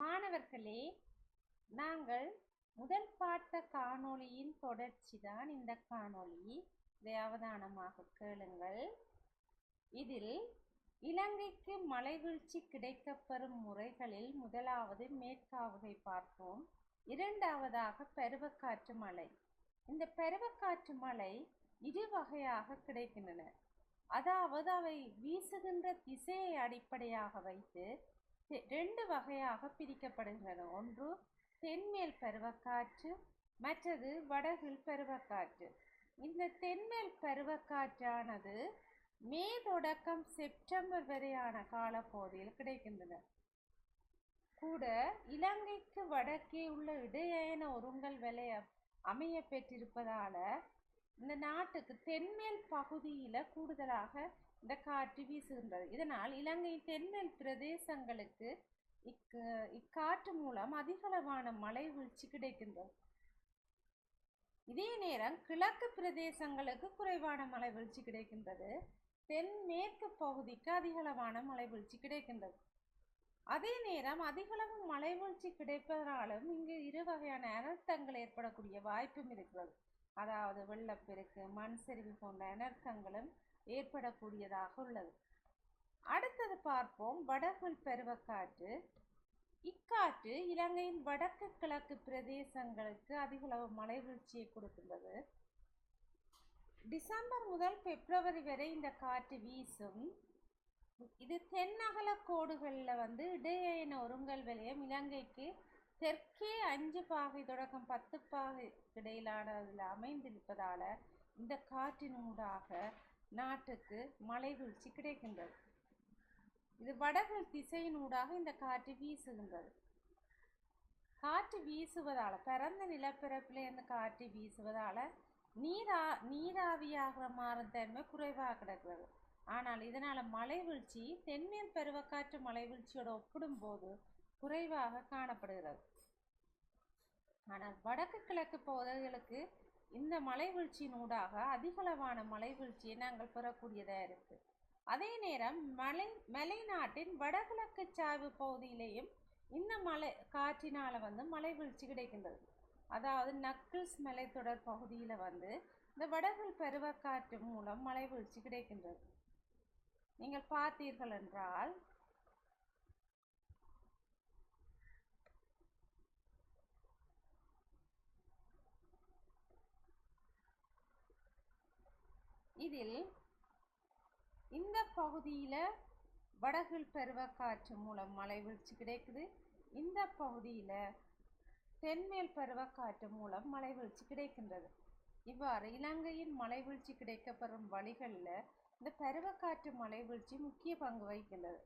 மாணவர்களே நாங்கள் முதல் பார்த்த காணொளியின் தொடர்ச்சி தான் இந்த காணொளி. இதை அவதானமாக கேளுங்கள். இதில் இலங்கைக்கு மலைவீழ்ச்சி கிடைக்கப்பெறும் முறைகளில் முதலாவது மேற்காவுகை பார்ப்போம். இரண்டாவதாக பருவக்காற்று மலை இந்த பருவக்காற்று மலை இரு வகையாக கிடைக்கின்றன. அதாவது அவை வீசுகின்ற திசையை அடிப்படையாக வைத்து ரெண்டு வகையாக பிரிக்கப்படுகிறது ஒன்று தென்மேல் பருவக்காற்று மற்றது வடகில் பருவக்காற்று. இந்த தென்மேல் பருவக்காற்றானது மே தொடக்கம் செப்டம்பர் வரையான காலப்பகுதியில் கிடைக்கின்றன. கூட இலங்கைக்கு வடக்கே உள்ள இடையன ஒருங்கல் விலை அமைய பெற்றிருப்பதால இந்த நாட்டுக்கு தென்மேல் பகுதியில் கூடுதலாக இந்த காற்று வீசுகின்றது. இதனால் இலங்கையின் தென்மேல் பிரதேசங்களுக்கு இக்கு இக்காற்று மூலம் அதிகளவான மழை வீழ்ச்சி கிடைக்கின்றது. இதே நேரம் கிழக்கு பிரதேசங்களுக்கு குறைவான மழை வீழ்ச்சி கிடைக்கின்றது. தென்மேற்கு பகுதிக்கு அதிகளவான மழை வீழ்ச்சி கிடைக்கின்றது. அதே நேரம் அதிகளவு மழை வீழ்ச்சி கிடைப்பதனாலும் இங்கு இரு வகையான அனர்த்தங்கள் ஏற்படக்கூடிய வாய்ப்பும் இருக்கிறது. அதாவது வெள்ளப்பெருக்கு மண் சரிவு போன்ற அனர்த்தங்களும் ஏற்படக்கூடியதாக உள்ளது. அடுத்தது பார்ப்போம் வடகுள் பருவக்காற்று. இக்காற்று இலங்கையின் வடக்கு கிழக்கு பிரதேசங்களுக்கு அதிகளவு மழை வீழ்ச்சியை கொடுக்கின்றது. டிசம்பர் முதல் பிப்ரவரி வரை இந்த காற்று வீசும். இது தென்னகல கோடுகளில் வந்து இடையேன ஒருங்கல் வலயம் இலங்கைக்கு தெற்கே அஞ்சு பாகை தொடக்கம் பத்து பாகை இடையிலானதில் அமைந்திருப்பதால இந்த காற்றினூடாக நாட்டுக்கு மழை வீழ்ச்சி கிடைக்கின்றது. இது வடகிழ் திசையினூடாக இந்த காற்று வீசுகின்றது. காற்று வீசுவதால் பரந்த இந்த காற்று வீசுவதால் நீரா நீராவியாகிற மாறும் தன்மை குறைவாக கிடக்கிறது. ஆனால் இதனால் மலை வீழ்ச்சி தென்மேல் பருவக்காற்று மலை வீழ்ச்சியோடு ஒப்பிடும்போது குறைவாக காணப்படுகிறது. ஆனால் வடக்கு கிழக்கு பகுதிகளுக்கு இந்த மலை வீழ்ச்சியினூடாக அதிகளவான மலை வீழ்ச்சியை நாங்கள் பெறக்கூடியதாக இருக்கு. அதே நேரம் மலை மலைநாட்டின் வடகிழக்கு சாய்வு பகுதியிலேயும் இந்த மலை காற்றினால் வந்து மலை வீழ்ச்சி கிடைக்கின்றது. அதாவது நக்கிள்ஸ் மலைத்தொடர் பகுதியில் வந்து இந்த வடகிழ் பருவக்காற்று மூலம் மலை வீழ்ச்சி கிடைக்கின்றது. நீங்கள் பார்த்தீர்கள் என்றால் இதில் இந்த பகுதியில் வடகில் பருவக்காற்று மூலம் மழை வீழ்ச்சி கிடைக்குது. இந்த பகுதியில் தென்மேல் பருவக்காற்று மூலம் மழை வீழ்ச்சி கிடைக்கின்றது. இவ்வாறு இலங்கையின் மழை வீழ்ச்சி கிடைக்கப்பெறும் வழிகளில் இந்த பருவக்காற்று மழை வீழ்ச்சி முக்கிய பங்கு வகிக்கின்றது.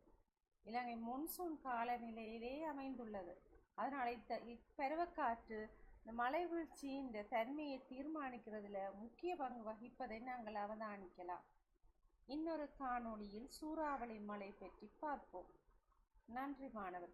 இலங்கை மொன்சூன் காலநிலையிலே அமைந்துள்ளது. அதனால் இத்த இப்பருவக்காற்று இந்த மலை வீழ்ச்சியின் இந்த தன்மையை தீர்மானிக்கிறதுல முக்கிய பங்கு வகிப்பதை நாங்கள் அவதானிக்கலாம். இன்னொரு காணொளியில் சூறாவளி மலை பற்றி பார்ப்போம். நன்றி மாணவர்.